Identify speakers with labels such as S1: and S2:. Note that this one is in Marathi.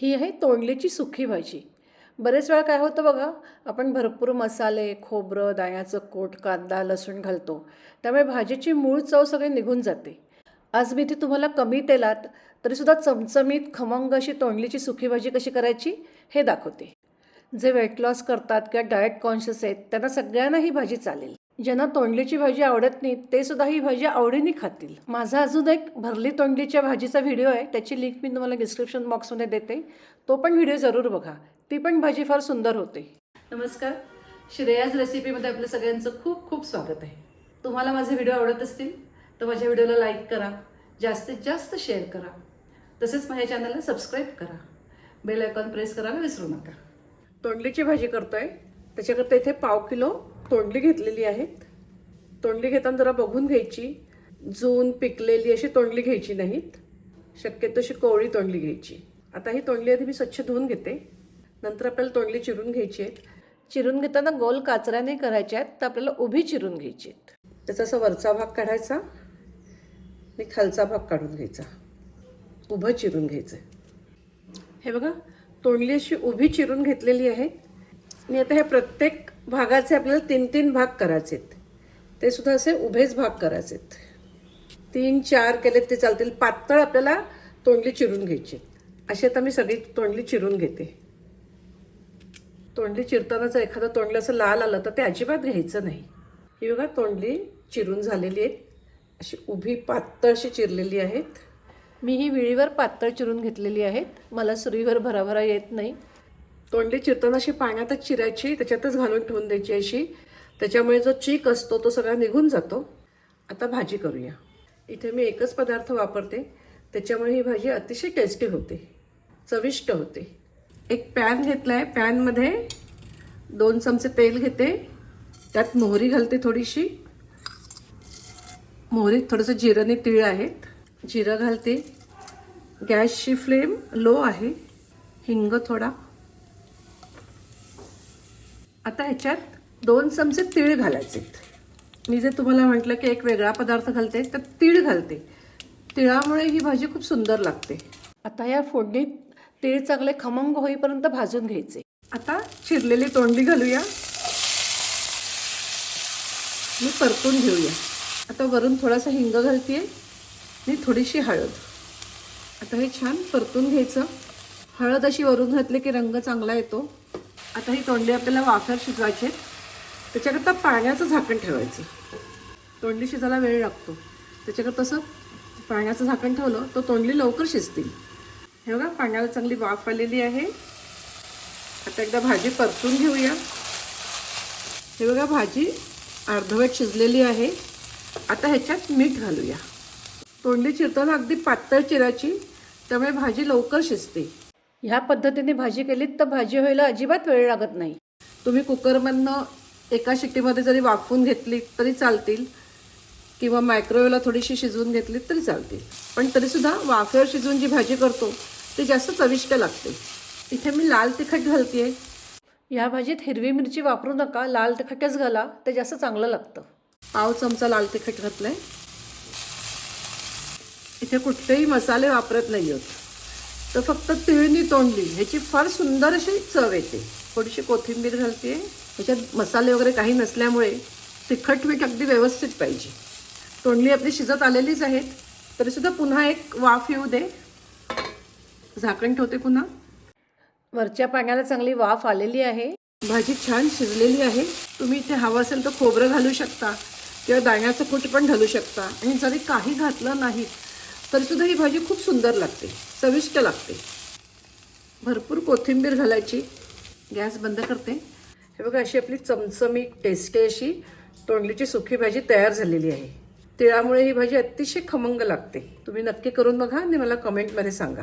S1: ही आहे तोंडलीची सुखी भाजी. बरेच वेळा काय होतं बघा आपण भरपूर मसाले खोबरं दाण्याचं कोट कांदा लसूण घालतो. त्यामुळे भाजीची मूळ चव सगळी निघून जाते. आज मी ती तुम्हाला कमी तेलात तरीसुद्धा चमचमीत खमंग अशी तोंडलीची सुखी भाजी कशी करायची हे दाखवते. जे वेट लॉस करतात किंवा डाएट कॉन्शियस आहेत त्यांना सगळ्यांना ही भाजी चालेल. ज्यांना तोंडलीची भाजी आवडत नाही ते सुद्धा ही भाजी आवडीने खातील. माझा अजून एक भरली तोंडलीच्या भाजीचा व्हिडिओ आहे त्याची लिंक मी तुम्हाला डिस्क्रिप्शन बॉक्समध्ये देते. तो पण व्हिडिओ जरूर बघा. ती पण भाजी फार सुंदर होते. नमस्कार. श्रेयाज रेसिपीमध्ये आपलं सगळ्यांचं खूप खूप स्वागत आहे. तुम्हाला माझे व्हिडिओ आवडत असतील तर माझ्या व्हिडिओला लाईक करा. जास्तीत जास्त शेअर करा. तसेच माझ्या चॅनलला सबस्क्राईब करा. बेल आयकॉन प्रेस करायला विसरू नका. तोंडलीची भाजी करतोय. त्याच्याकरता इथे पाव किलो तोंडली घेतलेली आहेत तोंडली घेताना जरा बघून घ्यायची. जून पिकलेली अशी तोंडली घ्यायची नाहीत शक्यतो अशी कोवळी तोंडली घ्यायची. आता ही तोंडली आधी मी स्वच्छ धुवून घेते. नंतर आपल्याला तोंडली चिरून घ्यायची आहेत. चिरून घेताना गोल काचऱ्या नाही करायच्या आहेत तर आपल्याला उभी चिरून घ्यायची आहेत. त्याचा असा वरचा भाग काढायचा आणि खालचा भाग काढून घ्यायचा. उभं चिरून घ्यायचं. हे बघा तोंडली अशी उभी चिरून घेतलेली आहे. आणि आता ह्या प्रत्येक भागाचे आपल्याला तीन तीन भाग करायचे आहेत ते सुद्धा असे उभेच भाग करायचे आहेत तीन चार केलेत ते चालतील. पातळ आपल्याला तोंडली चिरून घ्यायची. अशी आता मी सगळी तोंडली चिरून घेते. तोंडली चिरताना जर एखादं तोंडलं असं लाल आलं तर ते अजिबात घ्यायचं नाही. ही बघा तोंडली चिरून झालेली आहेत. अशी उभी पातळ अशी चिरलेली आहेत. मी ही विळीवर पातळ चिरून घेतलेली आहेत. मला सुरीवर भराभरा येत नाही. तोंडली चिरताना अशी पाण्यातच चिरायची त्याच्यातच घालून ठेवून द्यायची अशी. त्याच्यामुळे जो चीक असतो तो सगळा निघून जातो. आता भाजी करूया. इथे मी एकच पदार्थ वापरते. त्याच्यामुळे ही भाजी अतिशय टेस्टी होते. चविष्ट होते. एक पॅन घेतला आहे पॅनमध्ये दोन चमचे तेल घेते. त्यात मोहरी घालते थोडीशी. मोहरीत थोडंसं जिरं आणि तीळ आहेत. जिरं घालते. गॅसची फ्लेम लो आहे. हिंग थोडा. आता ह्याच्यात दोन चमचे तीळ घालायचे. मी जे तुम्हाला म्हटलं की एक वेगळा पदार्थ घालते तर तीळ घालते. तिळामुळे ही भाजी खूप सुंदर लागते. आता या फोडणीत तीळ चांगले खमंग होईपर्यंत भाजून घ्यायचे. आता चिरलेली तोंडली घालूया. मी परतून घेऊया. आता वरून थोडासा हिंग घालते आणि थोडीशी हळद. आता हे छान परतून घ्यायचं. हळद अशी वरून घातली की रंग चांगला येतो. आता ही तोंडी आपल्याला वाफर शिजवायचे त्याच्याकरता पाण्याचं झाकण ठेवायचं. तोंडली शिजायला वेळ लागतो. त्याच्याकरता तसं पाण्याचं झाकण ठेवलं तर तोंडली लवकर शिजतील. हे बघा पाण्याला चांगली वाफ आलेली आहे. आता एकदा भाजी परतून घेऊया. हे बघा भाजी अर्धवट शिजलेली आहे. आता ह्याच्यात मीठ घालूया. तोंडली चिरताना अगदी पातळ चिराची त्यामुळे भाजी लवकर शिजते. ह्या पद्धतीने भाजी केलीत तर भाजी व्हायला अजिबात वेळ लागत नाही. तुम्ही कुकरमधनं एका शिट्टीमध्ये जरी वाफवून घेतली तरी चालतील किंवा मायक्रोवेव्हला थोडीशी शिजवून घेतली तरी चालतील. पण तरीसुद्धा वाफेवर शिजवून जी भाजी करतो ती जास्त चविष्ट लागते. इथे मी लाल तिखट घालते या भाजीत हिरवी मिरची वापरू नका लाल तिखटच घाला ते जास्त चांगलं लागतं. पाव चमचा लाल तिखट घातलंय. इथे कुठलेही मसाले वापरत नाही आहोत तर फक्त तिळणी तोंडली. ह्याची फार सुंदर अशी चव येते. थोडीशी कोथिंबीर घालते ह्याच्यात मसाले वगैरे काही नसल्यामुळे तिखट मीठ अगदी व्यवस्थित पाहिजे. तोंडली आपली शिजत आलेलीच आहेत. तरीसुद्धा पुन्हा एक वाफ येऊ दे. झाकण ठेवते पुन्हा. वरच्या पाण्याला चांगली वाफ आलेली आहे. भाजी छान शिजलेली आहे. तुम्ही इथे हवं असेल तर खोबरं घालू शकता किंवा दाण्याचं कूट पण घालू शकता. आणि जरी काही घातलं नाही तरीसुद्धा ही भाजी खूप सुंदर लागते चविष्ट लागते. भरपूर कोथिंबीर घालायची गॅस बंद करते. हे बघा अशी आपली चमचमी टेस्टी अशी तोंडलीची सुकी भाजी तयार झालेली आहे. तिळामुळे ही भाजी अतिशय खमंग लागते. तुम्ही नक्की करून बघा आणि मला कमेंटमध्ये सांगा.